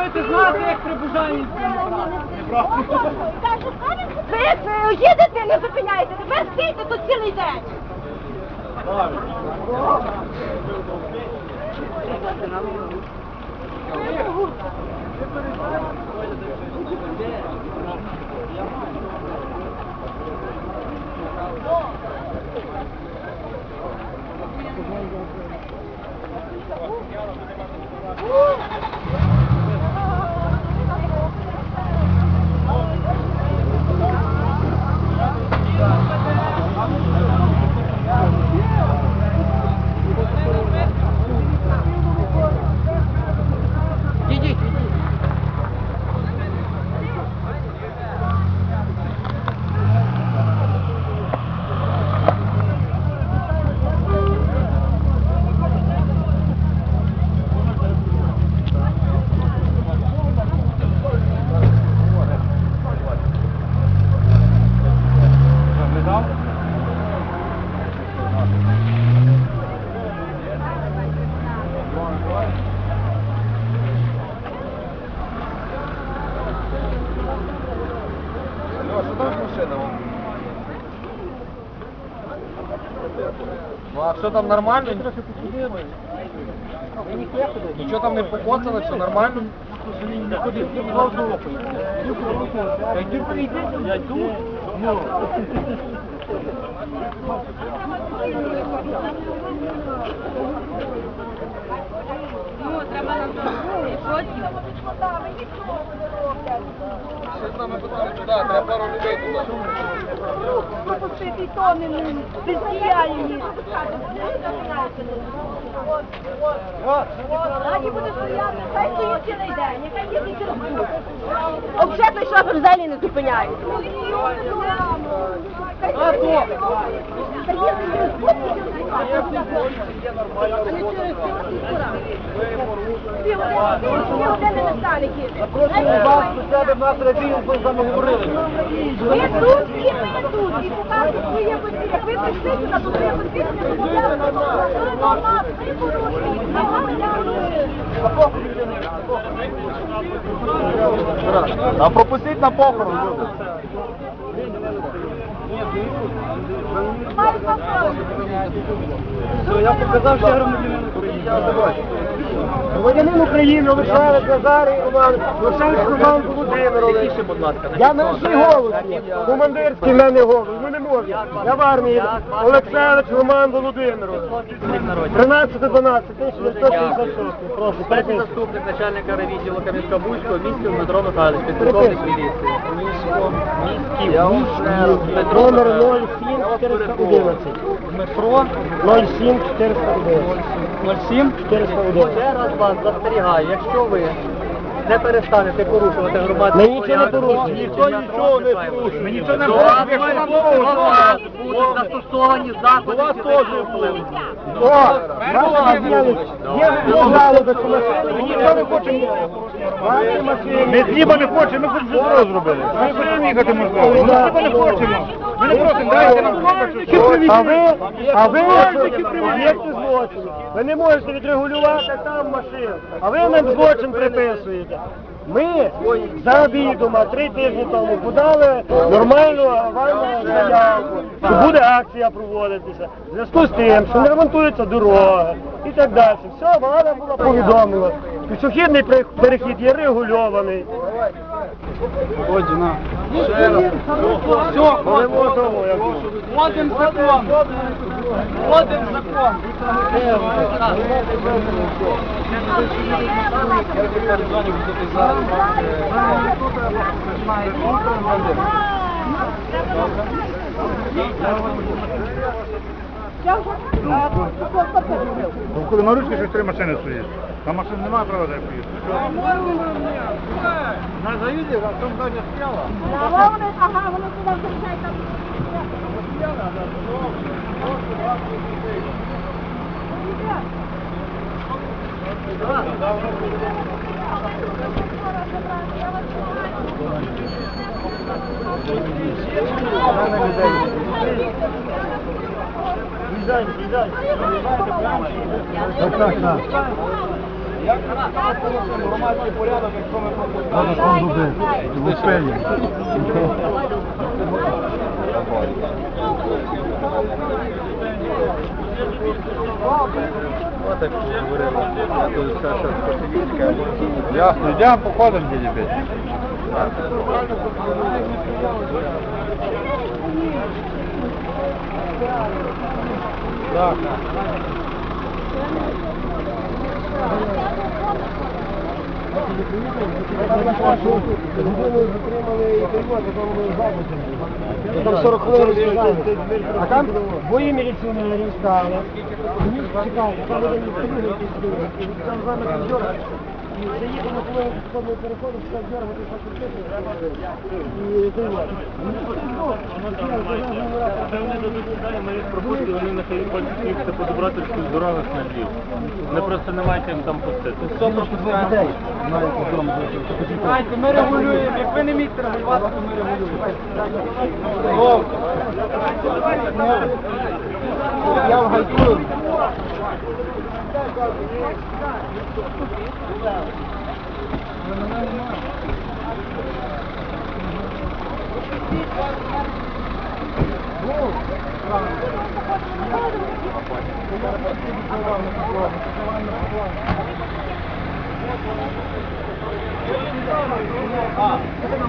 будете знати, як при. Ви їдете, не зупиняєте, ви стійте тут цілий день. Ну а все там нормально? Нічого там не покоцано, все нормально? Я йду. Ну. Ну, треба нам з нами питали туди, треба пару людей туди. Пропустити тони бездіяльні. Раді буде стояти, хай стоїть цілий день, бух. Обшетний шофер взагалі не разів, ви. Ви тут і ми тут, і показують своє посвідчення. Ви прийшли сюди, то своє посвідчення показали. Ви до ви порушуєте. А пропустіть на похорон, люди. Я показав, що я громадянин України. Громадянин України, Олександр Назарій Роман, Олександр Роман Володимирович. Я на свій голос. Командирський в мене голос. Ну не можу. Я в армії. Олександр Роман Володимирович. 13-12, 1956. Прошу, Перший заступник начальника відділу Кам'янська-Бузького, міський Дмитро Михайлович, підполковник міліції. Номер Михайлович. 07 411. Дмитро 07 411. 07. 411. Ще раз вас застерігаю, якщо ви не перестанете порушувати громадський Ми нічого не порушуємо. Ніхто нічого не порушує. Ми нічого не Будуть застосовані заходи. впливу. О, ваша діяльність. Є виглядали до машини, ми ніхто не хочемо. Ми хліба не хочемо, ми хочемо добро зробили. Ми хочемо їхати можливо. Ми хліба не хочемо. Ми не просимо, дайте нам. А ви, а ви об'єкти злочину. Ви не можете відрегулювати там машину, а ви нам злочин приписуєте. Ми завідомо три тижні тому подали нормальну аварійну заявку, що буде акція проводитися. В зв'язку з тим, що не ремонтуються дороги і так далі. Все, влада була повідомила. Пішохідний перехід є регульований. Все, Вводимо закон. Вводимо закон. Ну, коли на ручці щось три машини стоїть. Там машин немає права де поїхати. На заїзді, а там Даня стояла. Ага, вони, ага, вони туди включають там. Їжджай, їжджай. Так, так, так. Громадський порядок, якщо ми Треба там робити. Лупені. От як говорили, а тут все, що специфічне. Ясно, походимо, діді Петя. Так. Там 40 хвилин розбігали. А там двоє міліціонерів стали. Чекали, там один не якийсь Там замок дьоргали. І переходу, став. Вони дадуть сюди, ми їх пропустили, вони на Київська по Добротівських дорогах на Львів. Вони просто не мають їм там пустити. Хто пропускає? Знаєте, ми регулюємо. Як ви не вмієте регулювати, то ми регулюємо. Я в гайку. あっ!